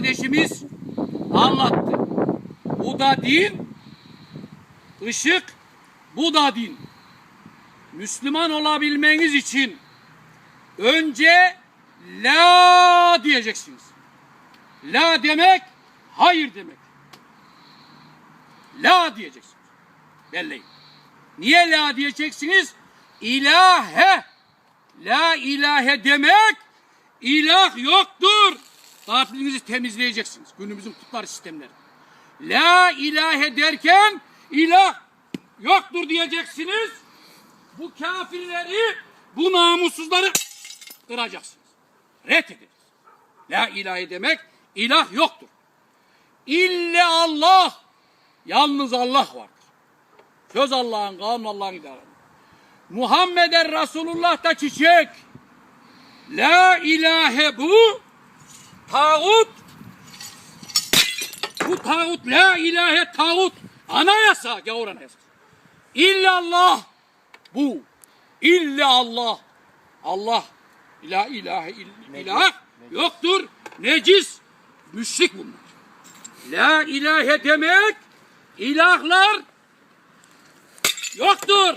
kardeşimiz anlattı. Bu da din, ışık, bu da din. Müslüman olabilmeniz için önce la diyeceksiniz. La demek hayır demek. La diyeceksiniz. Belleyin. Niye la diyeceksiniz? İlahe. La ilahe demek ilah yoktur. Gafilinizi temizleyeceksiniz. Günümüzün kutlar sistemleri. La ilahe derken ilah yoktur diyeceksiniz. Bu kafirleri, bu namussuzları kıracaksınız. Reddediniz. La ilahe demek ilah yoktur. İlle Allah. Yalnız Allah vardır. Söz Allah'ın, kanun Allah'ın idaresi. Muhammeden Resulullah da çiçek. La ilahe bu. Tağut. Bu tağut. La ilahe tağut. Anayasa. Gavur anayasası. İllallah. Bu. İlla Allah. Allah. La ilahe ill- ilah yoktur. Necis. Müşrik bunlar. La ilahe demek ilahlar yoktur.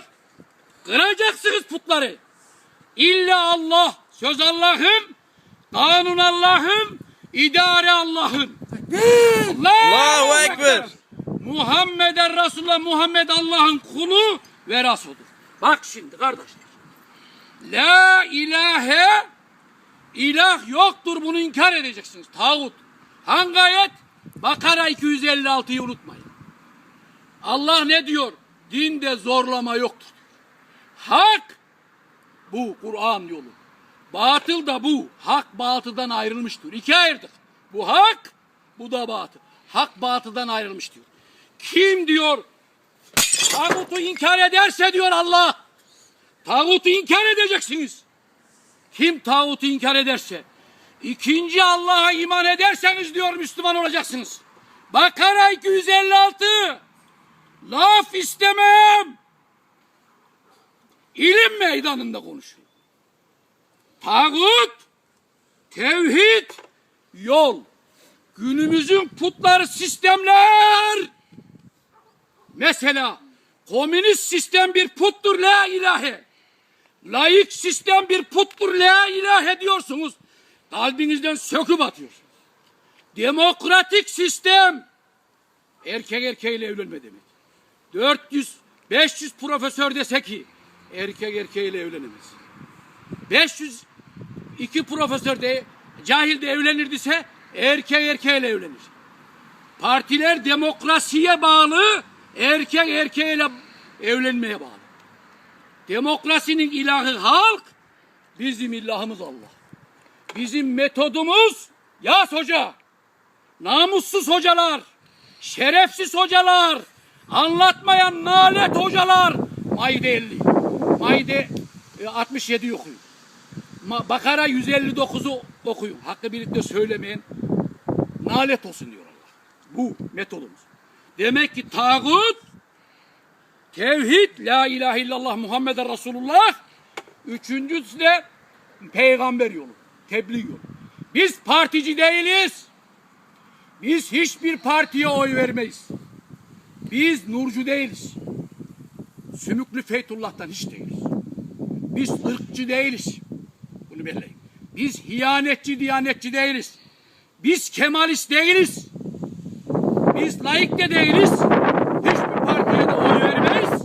Kıracaksınız putları. İlla Allah. Söz Allah'ın, kanun Allah'ın, idare Allah'ın. Allahu Ekber. Muhammeden Resulullah, Muhammed Allah'ın kulu ve Resulüdür. Bak şimdi kardeşler. La ilahe ilah yoktur bunu inkar edeceksiniz. Tağut. Hangi ayet? Bakara 256'yı unutmayın. Allah ne diyor? Dinde zorlama yoktur. Hak bu Kur'an yolu. Batıl da bu. Hak batıldan ayrılmıştır. İki ayırdık. Bu hak, bu da batıl. Hak batıldan ayrılmış diyor. Kim diyor? Tağutu inkar ederse diyor Allah. Tağutu inkar edeceksiniz. Kim tağutu inkar ederse, ikinci Allah'a iman ederseniz diyor Müslüman olacaksınız. Bakara 256. Laf istemem. İlim meydanında konuşuyor. Tağut, tevhid, yol. Günümüzün putları sistemler. Mesela komünist sistem bir puttur la ilahe. Laik sistem bir puttur la ilahe diyorsunuz. Kalbinizden söküp atıyorsunuz. Demokratik sistem erkek erkeğiyle evlenme demek. 400 500 profesör dese ki erkek erkeğiyle evlenemez. 500 iki profesör de cahil de evlenirdise erkek erkeğiyle evlenir. Partiler demokrasiye bağlı, erkek erkeğiyle evlenmeye bağlı. Demokrasinin ilahı halk, bizim ilahımız Allah. Bizim metodumuz yas hoca, namussuz hocalar, şerefsiz hocalar, anlatmayan nalet hocalar. Maide 50, Maide e, 67 okuyun. Bakara 159'u okuyun. Hakkı birlikte söylemeyin. Nalet olsun diyor Allah. Bu metodumuz. Demek ki tağut, tevhid, la ilahe illallah Muhammeden Resulullah. Üçüncüsü de peygamber yolu, tebliğ yolu. Biz partici değiliz. Biz hiçbir partiye oy vermeyiz. Biz nurcu değiliz. Sümüklü Feytullah'tan hiç değiliz. Biz ırkçı değiliz. Bunu belleyin. Biz hiyanetçi, diyanetçi değiliz. Biz kemalist değiliz. Biz laik de değiliz. Hiçbir partiye de oy vermeyiz.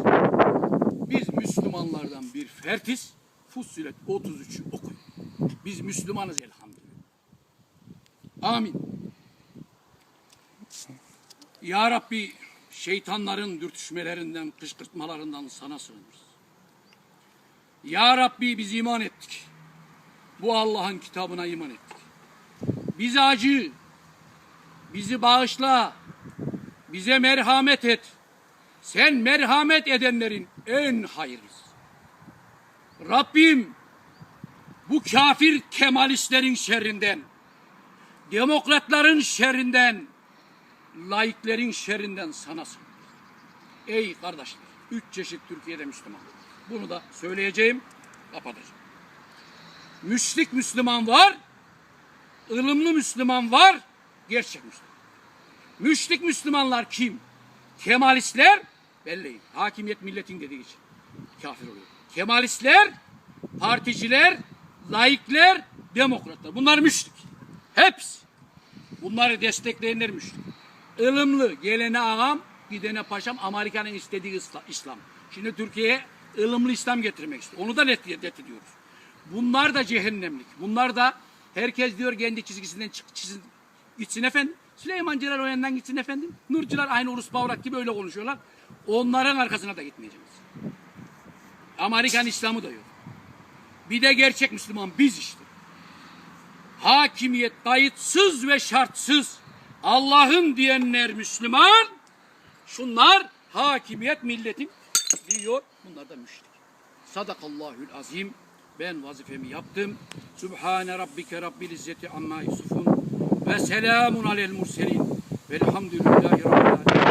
Biz Müslümanlardan bir fertiz. Fussilet 33'ü okuyun. Biz Müslümanız elhamdülillah. Amin. Ya Rabbi şeytanların dürtüşmelerinden, kışkırtmalarından sana sığınırız. Ya Rabbi biz iman ettik. Bu Allah'ın kitabına iman ettik. Bize acı, bizi bağışla, bize merhamet et. Sen merhamet edenlerin en hayırlısı. Rabbim bu kafir kemalistlerin şerrinden, demokratların şerrinden, laiklerin şerrinden sana sığınırız. Ey kardeşler, üç çeşit Türkiye'de Müslüman. Bunu da söyleyeceğim, kapatacağım. Müşrik Müslüman var, ılımlı Müslüman var, gerçek Müslüman. Müşrik Müslümanlar kim? Kemalistler belli. Hakimiyet milletin dediği için kafir oluyor. Kemalistler, particiler, laikler, demokratlar. Bunlar müşrik. Hepsi. Bunları destekleyenler müşrik. Ilımlı, gelene ağam, gidene paşam, Amerika'nın istediği İsla- İslam. Şimdi Türkiye'ye ılımlı İslam getirmek istiyor. Onu da net, net ediyoruz. Bunlar da cehennemlik. Bunlar da herkes diyor kendi çizgisinden çık, çizin, gitsin efendim. Süleymancılar o yandan gitsin efendim. Nurcular aynı Urus Bavrak gibi öyle konuşuyorlar. Onların arkasına da gitmeyeceğiz. Amerikan İslamı da yok. Bir de gerçek Müslüman biz işte. Hakimiyet kayıtsız ve şartsız. Allah'ın diyenler Müslüman. Şunlar hakimiyet milletin diyor. Bunlar da müşrik. Sadakallahül azim. Ben vazifemi yaptım. Sübhane rabbike rabbil izzeti amma yusufun. Ve selamun alel murselin. Velhamdülillahi rabbil